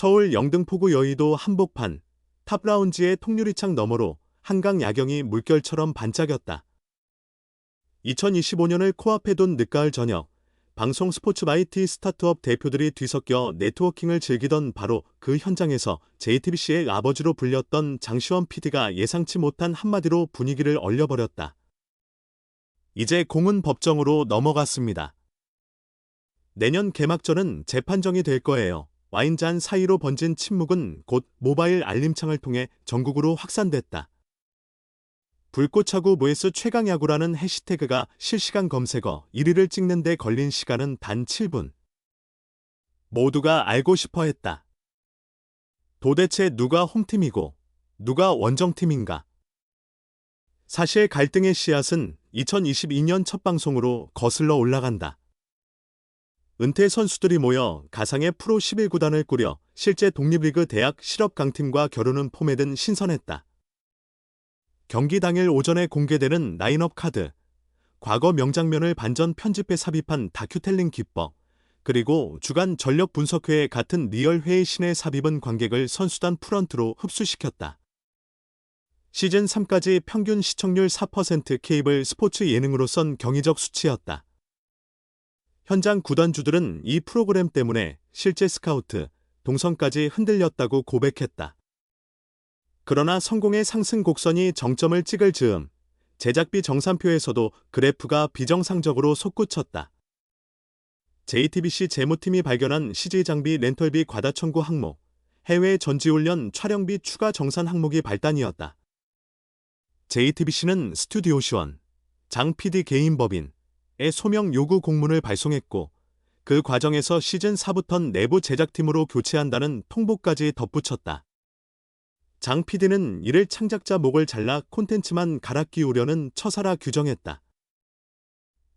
서울 영등포구 여의도 한복판 탑라운지의 통유리창 너머로 한강 야경이 물결처럼 반짝였다. 2025년을 코앞에 둔 늦가을 저녁, 방송 스포츠 마이티 스타트업 대표들이 뒤섞여 네트워킹을 즐기던 바로 그 현장에서 JTBC의 아버지로 불렸던 장시원 PD가 예상치 못한 한마디로 분위기를 얼려버렸다. 이제 공은 법정으로 넘어갔습니다. 내년 개막전은 재판정이 될 거예요. 와인잔 사이로 번진 침묵은 곧 모바일 알림창을 통해 전국으로 확산됐다. 불꽃차고 vs 최강 야구라는 해시태그가 실시간 검색어 1위를 찍는 데 걸린 시간은 단 7분. 모두가 알고 싶어 했다. 도대체 누가 홈팀이고 누가 원정팀인가? 사실 갈등의 씨앗은 2022년 첫 방송으로 거슬러 올라간다. 은퇴 선수들이 모여 가상의 프로 11구단을 꾸려 실제 독립리그 대학 실업 강팀과 겨루는 폼에 신선했다. 경기 당일 오전에 공개되는 라인업 카드, 과거 명장면을 반전 편집해 삽입한 다큐텔링 기법, 그리고 주간 전력 분석회의 같은 리얼회의 신의 삽입은 관객을 선수단 프런트로 흡수시켰다. 시즌 3까지 평균 시청률 4% 케이블 스포츠 예능으로선 경이적 수치였다. 현장 구단주들은 이 프로그램 때문에 실제 스카우트, 동선까지 흔들렸다고 고백했다. 그러나 성공의 상승 곡선이 정점을 찍을 즈음 제작비 정산표에서도 그래프가 비정상적으로 솟구쳤다. JTBC 재무팀이 발견한 CG 장비 렌털비 과다 청구 항목, 해외 전지훈련 촬영비 추가 정산 항목이 발단이었다. JTBC는 스튜디오 시원, 장 PD 개인 법인의 소명 요구 공문을 발송했고 그 과정에서 시즌 4부턴 내부 제작팀으로 교체한다는 통보까지 덧붙였다. 장 PD는 이를 창작자 목을 잘라 콘텐츠만 갈아 끼우려는 처사라 규정했다.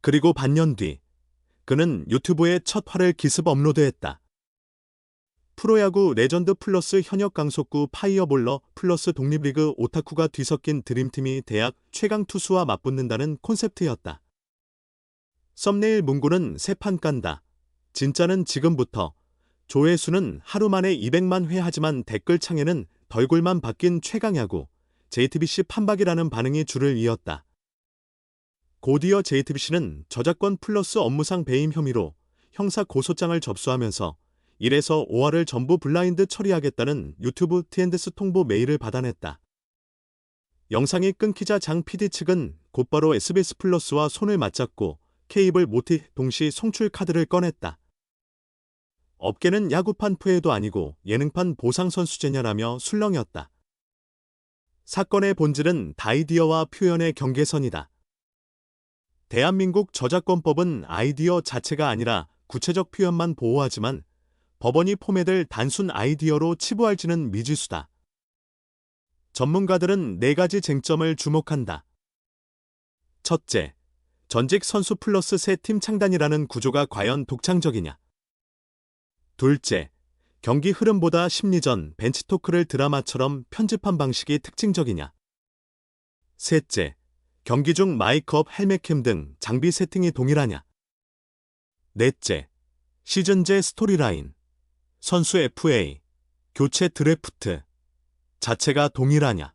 그리고 반년 뒤 그는 유튜브에 첫 화를 기습 업로드했다. 프로야구 레전드 플러스 현역 강속구 파이어볼러 플러스 독립리그 오타쿠가 뒤섞인 드림팀이 대학 최강 투수와 맞붙는다는 콘셉트였다. 썸네일 문구는 세 판 깐다. 진짜는 지금부터. 조회수는 하루 만에 200만 회 하지만 댓글창에는 덜굴만 바뀐 최강야구, JTBC 판박이라는 반응이 줄을 이었다. 곧이어 JTBC는 저작권 플러스 업무상 배임 혐의로 형사 고소장을 접수하면서 1에서 5화를 전부 블라인드 처리하겠다는 유튜브 TNDS 통보 메일을 받아냈다. 영상이 끊기자 장 PD 측은 곧바로 SBS 플러스와 손을 맞잡고 케이블 모티 동시 송출 카드를 꺼냈다. 업계는 야구판 푸에도 아니고 예능판 보상선수제냐라며 술렁였다. 사건의 본질은 다이디어와 표현의 경계선이다. 대한민국 저작권법은 아이디어 자체가 아니라 구체적 표현만 보호하지만 법원이 포맷을 단순 아이디어로 치부할지는 미지수다. 전문가들은 네 가지 쟁점을 주목한다. 첫째, 전직 선수 플러스 새 팀 창단이라는 구조가 과연 독창적이냐? 둘째, 경기 흐름보다 심리전, 벤치토크를 드라마처럼 편집한 방식이 특징적이냐. 셋째, 경기 중 마이크업, 헬멧캠 등 장비 세팅이 동일하냐. 넷째, 시즌제 스토리라인, 선수 FA, 교체 드래프트, 자체가 동일하냐.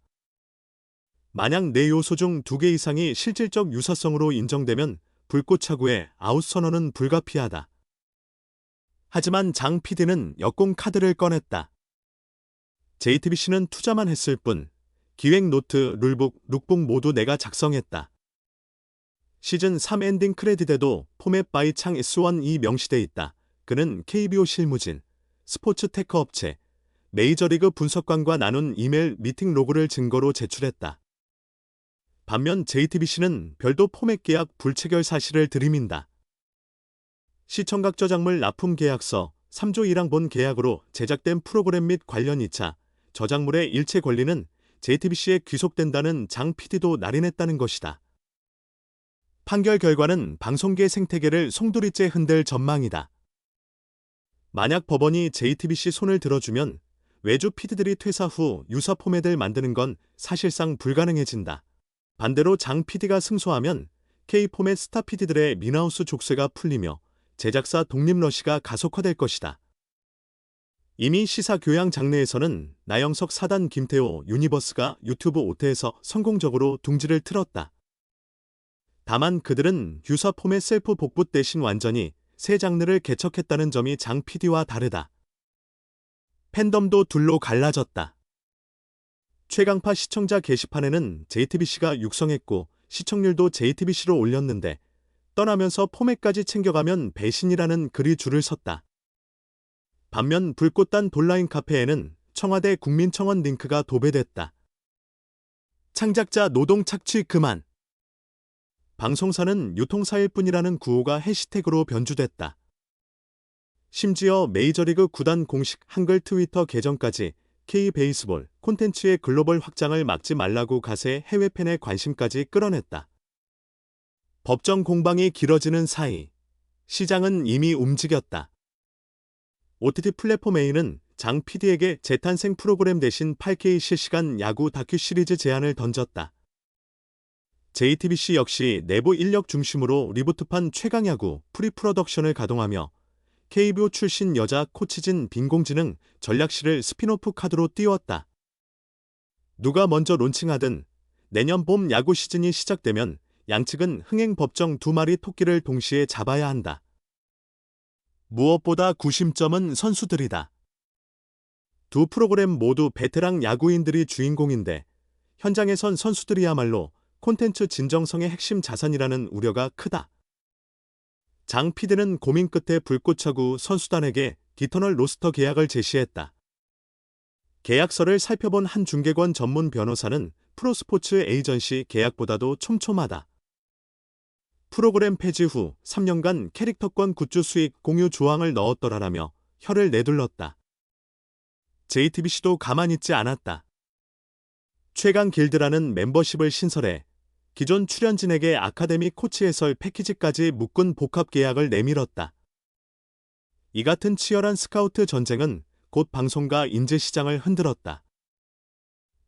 만약 네 요소 중 두 개 이상이 실질적 유사성으로 인정되면 불꽃 차구의 아웃 선언은 불가피하다. 하지만 장 PD는 역공 카드를 꺼냈다. JTBC는 투자만 했을 뿐 기획 노트, 룰북, 룩북 모두 내가 작성했다. 시즌 3 엔딩 크레딧에도 포맷 바이 창 S1이 명시돼 있다. 그는 KBO 실무진, 스포츠 테크 업체, 메이저리그 분석관과 나눈 이메일 미팅 로그를 증거로 제출했다. 반면 JTBC는 별도 포맷 계약 불체결 사실을 들이민다. 시청각 저작물 납품 계약서 3조 1항 본 계약으로 제작된 프로그램 및 관련 2차 저작물의 일체 권리는 JTBC에 귀속된다는 장 PD도 날인했다는 것이다. 판결 결과는 방송계 생태계를 송두리째 흔들 전망이다. 만약 법원이 JTBC 손을 들어주면 외주 PD들이 퇴사 후 유사 포맷을 만드는 건 사실상 불가능해진다. 반대로 장 PD가 승소하면 K 포맷 스타 PD들의 민하우스 족쇄가 풀리며 제작사 독립러시가 가속화될 것이다. 이미 시사 교양 장르에서는 나영석 사단 김태호 유니버스가 유튜브 오태에서 성공적으로 둥지를 틀었다. 다만 그들은 유사 폼의 셀프 복붙 대신 완전히 새 장르를 개척했다는 점이 장 PD와 다르다. 팬덤도 둘로 갈라졌다. 최강파 시청자 게시판에는 JTBC가 육성했고 시청률도 JTBC로 올렸는데 떠나면서 포맷까지 챙겨가면 배신이라는 글이 줄을 섰다. 반면 불꽃단 본라인 카페에는 청와대 국민청원 링크가 도배됐다. 창작자 노동 착취 그만. 방송사는 유통사일 뿐이라는 구호가 해시태그로 변주됐다. 심지어 메이저리그 구단 공식 한글 트위터 계정까지 K-베이스볼 콘텐츠의 글로벌 확장을 막지 말라고 가세 해외 팬의 관심까지 끌어냈다. 법정 공방이 길어지는 사이 시장은 이미 움직였다. OTT 플랫폼 A는 장 PD에게 재탄생 프로그램 대신 8K 실시간 야구 다큐 시리즈 제안을 던졌다. JTBC 역시 내부 인력 중심으로 리부트판 최강야구 프리프로덕션을 가동하며 KBO 출신 여자 코치진 빈공지능 전략실을 스피노프 카드로 띄웠다. 누가 먼저 론칭하든 내년 봄 야구 시즌이 시작되면 양측은 흥행 법정 두 마리 토끼를 동시에 잡아야 한다. 무엇보다 구심점은 선수들이다. 두 프로그램 모두 베테랑 야구인들이 주인공인데 현장에선 선수들이야말로 콘텐츠 진정성의 핵심 자산이라는 우려가 크다. 장 피디는 고민 끝에 불꽃차고 선수단에게 디터널 로스터 계약을 제시했다. 계약서를 살펴본 한 중개권 전문 변호사는 프로스포츠 에이전시 계약보다도 촘촘하다. 프로그램 폐지 후 3년간 캐릭터권 굿즈 수익 공유 조항을 넣었더라라며 혀를 내둘렀다. JTBC도 가만히 있지 않았다. 최강 길드라는 멤버십을 신설해 기존 출연진에게 아카데미 코치 해설 패키지까지 묶은 복합 계약을 내밀었다. 이 같은 치열한 스카우트 전쟁은 곧 방송가 인재 시장을 흔들었다.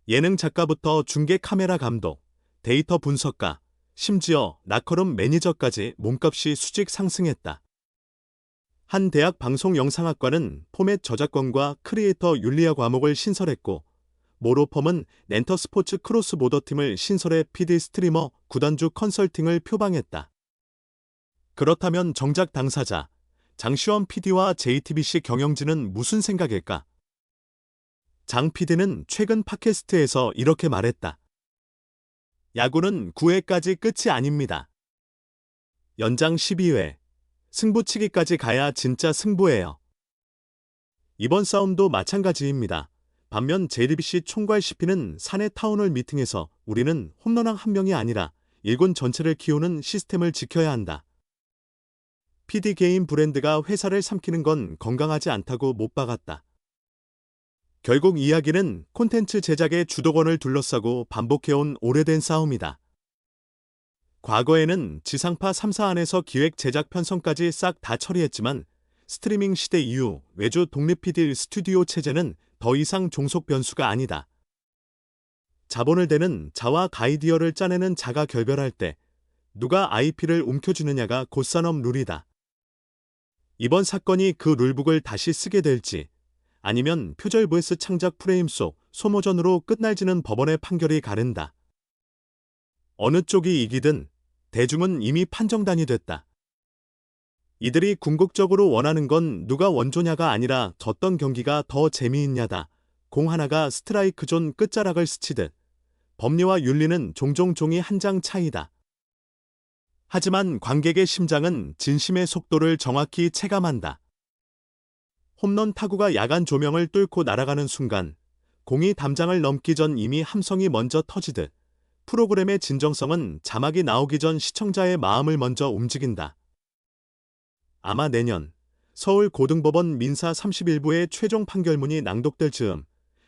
예능 작가부터 중계 카메라 감독, 데이터 분석가, 심지어 나커룸 매니저까지 몸값이 수직 상승했다. 한 대학 방송 영상학과는 포맷 저작권과 크리에이터 윤리학 과목을 신설했고 모로펌은 렌터 스포츠 크로스 보더 팀을 신설해 PD 스트리머 구단주 컨설팅을 표방했다. 그렇다면 정작 당사자 장시원 PD와 JTBC 경영진은 무슨 생각일까? 장 PD는 최근 팟캐스트에서 이렇게 말했다. 야구는 9회까지 끝이 아닙니다. 연장 12회, 승부치기까지 가야 진짜 승부예요. 이번 싸움도 마찬가지입니다. 반면 JTBC 총괄 CP는 사내 타운홀 미팅에서 우리는 홈런왕 한 명이 아니라 일군 전체를 키우는 시스템을 지켜야 한다. PD 개인 브랜드가 회사를 삼키는 건 건강하지 않다고 못 박았다. 결국 이야기는 콘텐츠 제작의 주도권을 둘러싸고 반복해온 오래된 싸움이다. 과거에는 지상파 3사 안에서 기획 제작 편성까지 싹 다 처리했지만 스트리밍 시대 이후 외주 독립 PD 스튜디오 체제는 더 이상 종속 변수가 아니다. 자본을 대는 자와 가이디어를 짜내는 자가 결별할 때 누가 IP를 움켜주느냐가 곧산업 룰이다. 이번 사건이 그 룰북을 다시 쓰게 될지 아니면 표절 vs 창작 프레임 속 소모전으로 끝날지는 법원의 판결이 가른다. 어느 쪽이 이기든 대중은 이미 판정단이 됐다. 이들이 궁극적으로 원하는 건 누가 원조냐가 아니라 졌던 경기가 더 재미있냐다. 공 하나가 스트라이크 존 끝자락을 스치듯 법리와 윤리는 종종 종이 한 장 차이다. 하지만 관객의 심장은 진심의 속도를 정확히 체감한다. 홈런 타구가 야간 조명을 뚫고 날아가는 순간 공이 담장을 넘기 전 이미 함성이 먼저 터지듯 프로그램의 진정성은 자막이 나오기 전 시청자의 마음을 먼저 움직인다. 아마 내년 서울 고등법원 민사 31부의 최종 판결문이 낭독될 즈음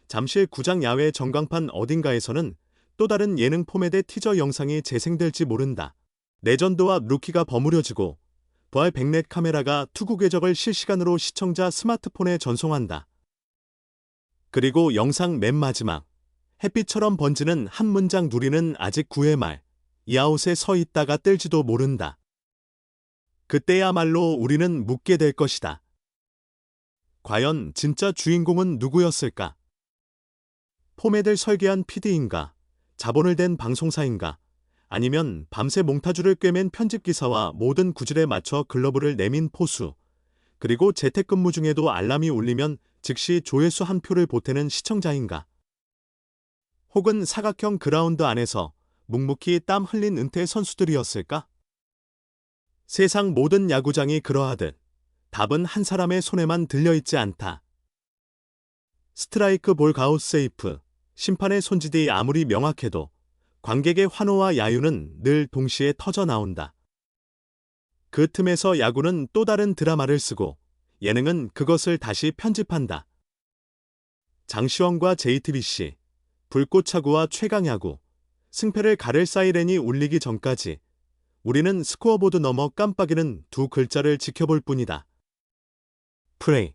잠실 구장 야외 전광판 어딘가에서는 또 다른 예능 포맷의 티저 영상이 재생될지 모른다. 레전드와 루키가 버무려지고 부활 백넷 카메라가 투구 궤적을 실시간으로 시청자 스마트폰에 전송한다. 그리고 영상 맨 마지막 햇빛처럼 번지는 한 문장 누리는 아직 9회 말 이아웃에 서 있다가 뜰지도 모른다. 그때야말로 우리는 묻게 될 것이다. 과연 진짜 주인공은 누구였을까? 포메들 설계한 PD인가? 자본을 댄 방송사인가? 아니면 밤새 몽타주를 꿰맨 편집기사와 모든 구질에 맞춰 글러브를 내민 포수. 그리고 재택근무 중에도 알람이 울리면 즉시 조회수 한 표를 보태는 시청자인가? 혹은 사각형 그라운드 안에서 묵묵히 땀 흘린 은퇴 선수들이었을까? 세상 모든 야구장이 그러하듯 답은 한 사람의 손에만 들려있지 않다. 스트라이크 볼 가웃 세이프, 심판의 손짓이 아무리 명확해도 관객의 환호와 야유는 늘 동시에 터져 나온다. 그 틈에서 야구는 또 다른 드라마를 쓰고 예능은 그것을 다시 편집한다. 장시원과 JTBC, 불꽃차구와 최강야구, 승패를 가를 사이렌이 울리기 전까지 우리는 스코어보드 너머 깜빡이는 두 글자를 지켜볼 뿐이다. 프레이.